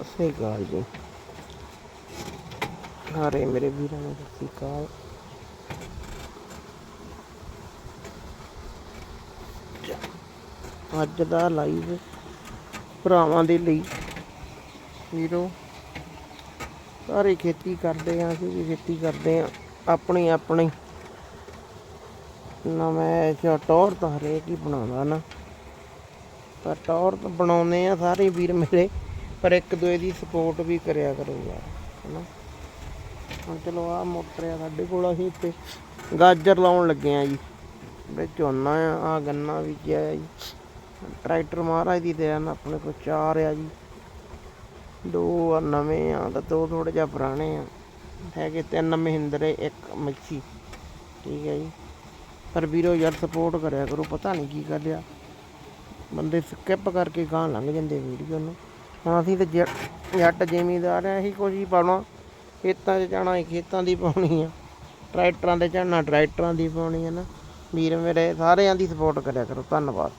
ਸਤਿ ਸ਼੍ਰੀ ਅਕਾਲ ਜੀ। ਸਾਰੇ ਮੇਰੇ ਵੀਰਾਂ ਨੂੰ, ਸਤਿ ਸ਼੍ਰੀ ਅਕਾਲ। ਅੱਜ ਦਾ ਲਾਈਵ ਭਰਾਵਾਂ ਦੇ ਲਈ। ਵੀਰੋ, ਸਾਰੇ ਖੇਤੀ ਕਰਦੇ ਆ ਅਸੀਂ ਵੀ ਖੇਤੀ ਕਰਦੇ ਆ ਆਪਣੀ ਆਪਣੀ। ਨਵੇਂ ਜੋ ਟੌਰ ਤਾਂ ਹਰੇਕ ਹੀ ਬਣਾਉਂਦਾ ਨਾ। ਪਰ ਟੌਰ ਤਾਂ ਬਣਾਉਂਦੇ ਆ ਸਾਰੇ ਵੀਰ ਮੇਰੇ। ਪਰ ਇੱਕ ਦੂਏ ਦੀ ਸਪੋਰਟ ਵੀ ਕਰਿਆ ਕਰੋ ਯਾਰ, ਹਨਾ? ਹੁਣ ਚਲੋ ਆ ਮੋਟਰ ਆ ਸਾਡੇ ਕੋਲ, ਅਸੀਂ ਇੱਥੇ ਗਾਜਰ ਲਾਉਣ ਲੱਗੇ ਆ ਜੀ। ਬੜੇ ਝੋਨਾ ਆ ਆ ਗੰਨਾ ਬੀਜਿਆ ਆ ਜੀ। ਟਰੈਕਟਰ ਮਹਾਰਾਜ ਦੀ ਦਇਆ ਨਾਲ ਆਪਣੇ ਕੋਲ ਚਾਰ ਆ ਜੀ। ਦੋ ਆ, ਨਵੇਂ ਆ, ਤਾਂ ਦੋ ਥੋੜੇ ਜਿਹਾ ਪੁਰਾਣੇ ਆ। ਹੈਗੇ ਤਿੰਨ ਮਹਿੰਦਰੇ, ਇੱਕ ਮੱਛੀ, ਠੀਕ ਹੈ ਜੀ। ਪਰ ਵੀਰੋ ਯਾਰ ਸਪੋਰਟ ਕਰਿਆ ਕਰੋ, ਪਤਾ ਨਹੀਂ ਕੀ ਕਰ ਲਿਆ ਬੰਦੇ ਸਕਿਪ ਕਰਕੇ ਗਾਂ ਲੰਘ ਜਾਂਦੇ ਵੀਡੀਓ ਨੂੰ। ਹੁਣ ਅਸੀਂ ਤੇ ਜੱਟ ਜੱਟ ਜ਼ਿਮੀਦਾਰ ਆ ਇਹੀ ਕੁਝ ਹੀ ਪਾਉਣਾ। ਖੇਤਾਂ 'ਚ ਜਾਣਾ ਹੀ ਖੇਤਾਂ ਦੀ ਪਾਉਣੀ ਆ। ਟਰੈਕਟਰਾਂ ਤੇ ਚੜਨਾ ਟਰੈਕਟਰਾਂ ਦੀ ਪਾਉਣੀ ਆ ਨਾ। ਵੀਰ ਮੇਰੇ ਸਾਰਿਆਂ ਦੀ ਸਪੋਰਟ ਕਰਿਆ ਕਰੋ। ਧੰਨਵਾਦ।